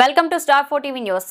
Welcome to star four TV news.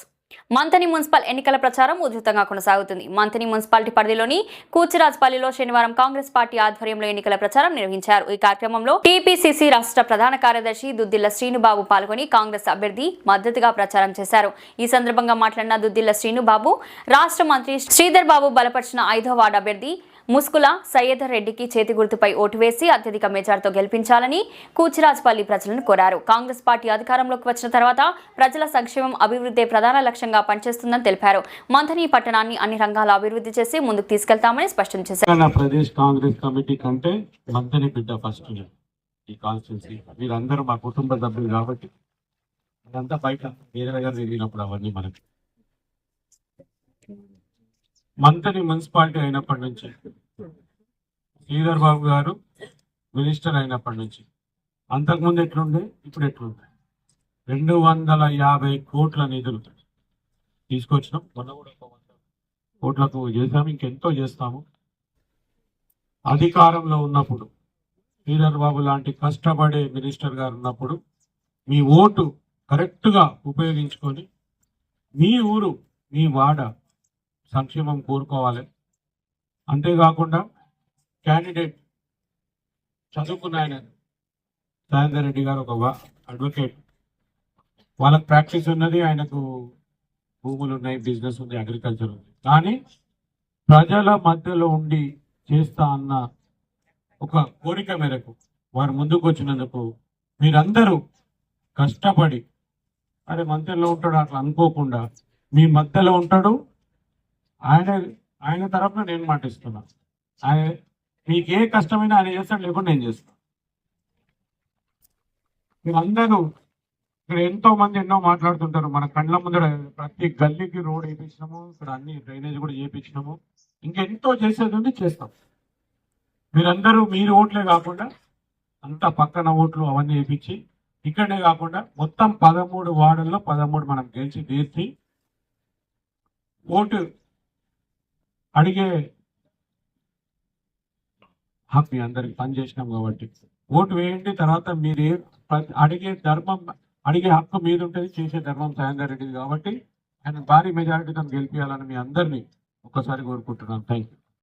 Manthani municipal ఎన్నికల ప్రచారం ఉధృతంగా కొనసాగుతుంది. మంథని మున్సిపాలిటీ పరిధిలోని కూచిరాజ్పల్లిలో శనివారం కాంగ్రెస్ పార్టీ ఆధ్వర్యంలో ఎన్నికల ప్రచారం నిర్వహించారు. ఈ కార్యక్రమంలో టీపీసీసీ రాష్ట్ర ప్రధాన కార్యదర్శి దుద్దిల్ల శ్రీనుబాబు పాల్గొని కాంగ్రెస్ అభ్యర్థి మద్దతుగా ప్రచారం చేశారు. ఈ సందర్భంగా మాట్లాడిన దుద్దిల్ల శ్రీనుబాబు రాష్ట్ర మంత్రి శ్రీధర్ బాబు బలపరిచిన ఐదో వార్డు అభ్యర్థి ముస్కుల సయ్యద్రెడ్డికి చేతి గుర్తుపై ఓటు వేసి అత్యధిక మెజార్తో గెలిపించాలని కూచిరాజ్పల్లి ప్రజలను కోరారు. కాంగ్రెస్ పార్టీ అధికారంలోకి వచ్చిన తర్వాత ప్రజల సంక్షేమం అభివృద్ధి ప్రధాన లక్ష్యంగా పనిచేస్తుందని తెలిపారు. మంథని పట్టణాన్ని అన్ని రంగాల అభివృద్ధి చేసి ముందుకు తీసుకెళ్తామని స్పష్టం చేశారు. ప్రదేశ్ కాంగ్రెస్ కమిటీ కంటే బిడ్డ ఫస్ట్ ఈ కాన్స్టిట్యున్సీ. మీరందరూ మా కుటుంబ సభ్యులు కాబట్టి అదంతా బయట వేరే దగ్గర అవన్నీ మనకి మంతని మున్సిపాలిటీ అయినప్పటి నుంచి. శ్రీధర్ బాబు గారు మినిస్టర్ అయినప్పటి నుంచి. అంతకుముందు ఎట్లుండే? ఇప్పుడు ఎట్లుంది రెండు వందల యాభై కోట్ల నిధులు తీసుకొచ్చినాం. మొన్న కూడా కోట్లకు చేసాము ఇంకెంతో చేస్తాము. అధికారంలో ఉన్నప్పుడు శ్రీధర్ బాబు లాంటి కష్టపడే మినిస్టర్ గారు ఉన్నప్పుడు మీ ఓటు కరెక్ట్గా ఉపయోగించుకొని మీ ఊరు మీ వాడ సంక్షేమం కోరుకోవాలి. అంతేకాకుండా క్యాండిడేట్ చదువుకున్న ఆయన సాయంత్ర రెడ్డి గారు ఒక అడ్వకేట్ వాళ్ళకి ప్రాక్టీస్ ఉన్నది ఆయనకు భూములు ఉన్నాయి బిజినెస్ ఉంది అగ్రికల్చర్ ఉంది. కానీ ప్రజల మధ్యలో ఉండి చేస్తా అన్న ఒక కోరిక మేరకు వారు ముందుకు వచ్చినందుకు మీరందరూ కష్టపడి అరే మధ్యలో ఉంటాడు అట్లా అనుకోకుండా మీ మధ్యలో ఉంటాడు ఆయన ఆయన తరఫున నేను మాటిస్తున్నా. ఆయన మీకు ఏ కష్టమైనా ఆయన చేస్తాడు లేకుండా నేను చేస్తాను మీరందరూ ఇక్కడ ఎంతో మంది ఎన్నో మాట్లాడుతుంటారు. మన కళ్ళ ముందర ప్రతి గల్లీకి రోడ్ వేయించినాము ఇక్కడ అన్ని డ్రైనేజ్ కూడా చేయించినాము ఇంకెంతో చేసేది ఉంది చేస్తాం. మీరందరూ మీరు ఓట్లే కాకుండా అంతా పక్కన ఓట్లు అవన్నీ వేయించి ఇక్కడే కాకుండా మొత్తం పదమూడు వార్డుల్లో పదమూడు మనం గెలిచి తీర్చి ఓటు అడిగే హక్ మీ అందరికి పనిచేసినాం కాబట్టి. ఓటు వేయండి తర్వాత మీరు అడిగే ధర్మం అడిగే హక్కు మీద ఉంటుంది చేసే ధర్మం సాయంత్రం రెడ్డిది కాబట్టి ఆయన భారీ మెజారిటీతో గెలిపించాలని మీ అందరినీ ఒక్కసారి కోరుకుంటున్నాను. Thank you